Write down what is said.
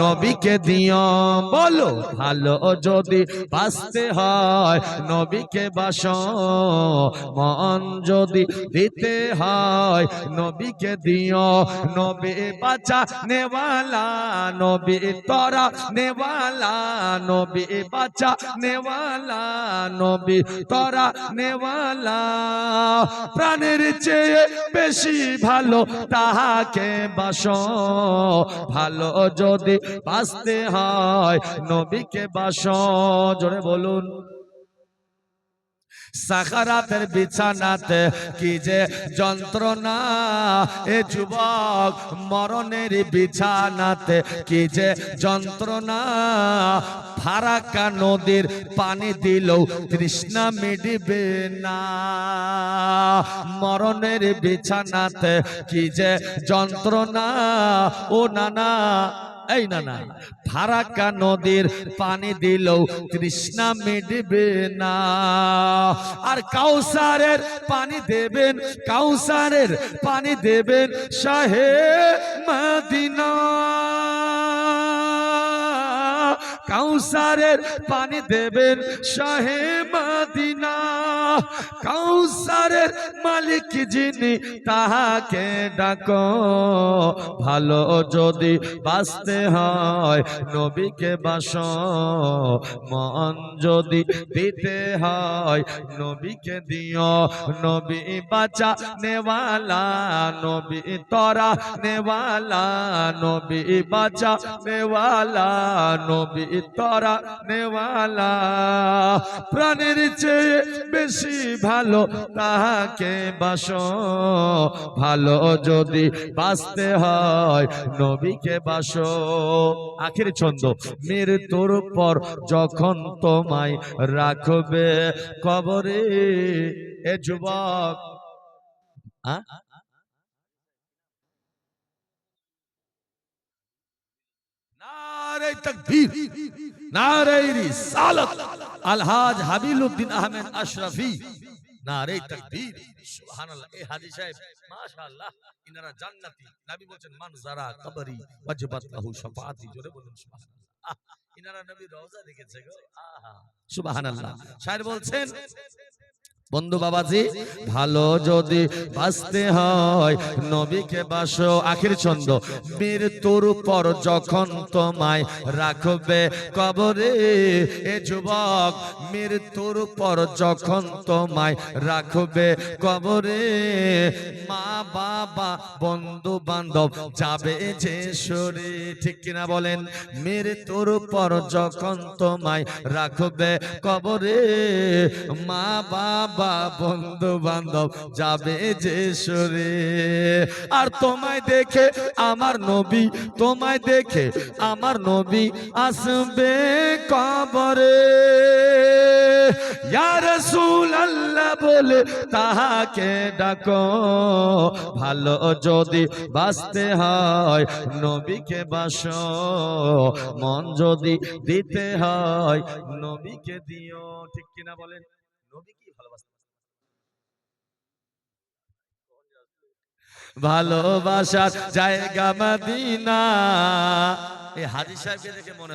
নবীকে দিও। বলো, ভালো যদি বাঁচতে হয়, নবীকে বাস। মন যদি দিতে হয়, নবীকে দিও। নবী বাঁচা নেওয়ালা, নবী তরা নেওয়ালা, নবী বাঁচা নেওয়ালা, নবী তরা নেওয়ালা। প্রাণের চেয়ে বেশি ভালো তাহাকে বাস। ভালো যদি বাঁচতে হয়। নবীকে বাস, জোরে বলুন। সাখারাতের বিছানাতে কি যে যন্ত্রণা, এ যুবক মরণের বিছানাতে কি যে যন্ত্রণা। ফারাক্কা নদীর পানি দিলেও তৃষ্ণা মিটবে না। মরণের বিছানাতে কি যে যন্ত্রণা, ও নানা এই না না। ফারাক্কা নদীর পানি দিলেও তৃষ্ণা মিটবে না। আর কাউসারের পানি দেবেন, কাউসারের পানি দেবেন শাহে মদিনা। কাউসারের পানি দেবেন শাহে মদিনা। কাউসারের মালিক যিনি, তাহাকে ডাক। ভালো যদি বাঁচতে হয়, নবীকে বাস। মন যদি দিতে হয়, নবীকে দিও। নবী বাঁচা নেওয়ালা, নবী তরা নেওয়ালা, নবী বাঁচা নেওয়ালা, নবী তরা নেওয়ালা। প্রাণের চেয়ে বেশি ভালো তাহাকে বাস। ভালো যদি বাঁচতে হয় নবীকে বাস। আখির ছন্দ, মৃত্যুর পর যখন তোমায় রাখবে কবরে, এ যুবক, আ? নারে তাকবীর নারে রিসালাত। আলহাজ হাবিলউদ্দিন আহমেদ আশরাফি নারে তাকবীর। সুবহানাল্লাহ এই হাজী সাহেব, মাশাআল্লাহ, ইনারা জান্নাতি। নবী বলেন মান যারা কবরি, ওয়াজবাত লাহু শাফাআতি। জোরে বলুন, সুবহানাল্লাহ। ইনারা নবী রওজা দেখেছে গো। আহা, সুবহানাল্লাহ। শায়ের বলছেন বন্ধু বাবাজি, ভালো যদি বাঁচতে হয়, নবীকে বাসো আখির ছন্দ। মৃত্যুর পর যখন তোমায় রাখবে কবরে, এ যুবক, মৃত্যুর পর যখন তোমায় রাখবে কবরে, মা, বাবা, বন্ধু বান্ধব যাবে যে সরে ঠিক কিনা বলেন? মৃত্যুর পর যখন তোমায় রাখবে কবরে, মা, বাবা বন্ধু বান্ধব যাবে যে সরে। আর তোমায় দেখে আমার নবী, তোমায় দেখে আমার নবী আসবে কবরে। ইয়া রাসূলুল্লাহ বলে তাহাকে ডাকো। ভালো যদি বাঁচতে হয় নবীকে বাস। মন যদি দিতে হয় নবীকে দিও। ঠিক কিনা বলেন? নবী কি ভালোবাসতে ভালোবাসার জায়গা মদিনা। এই হাজি সাহেবকে দেখে মনে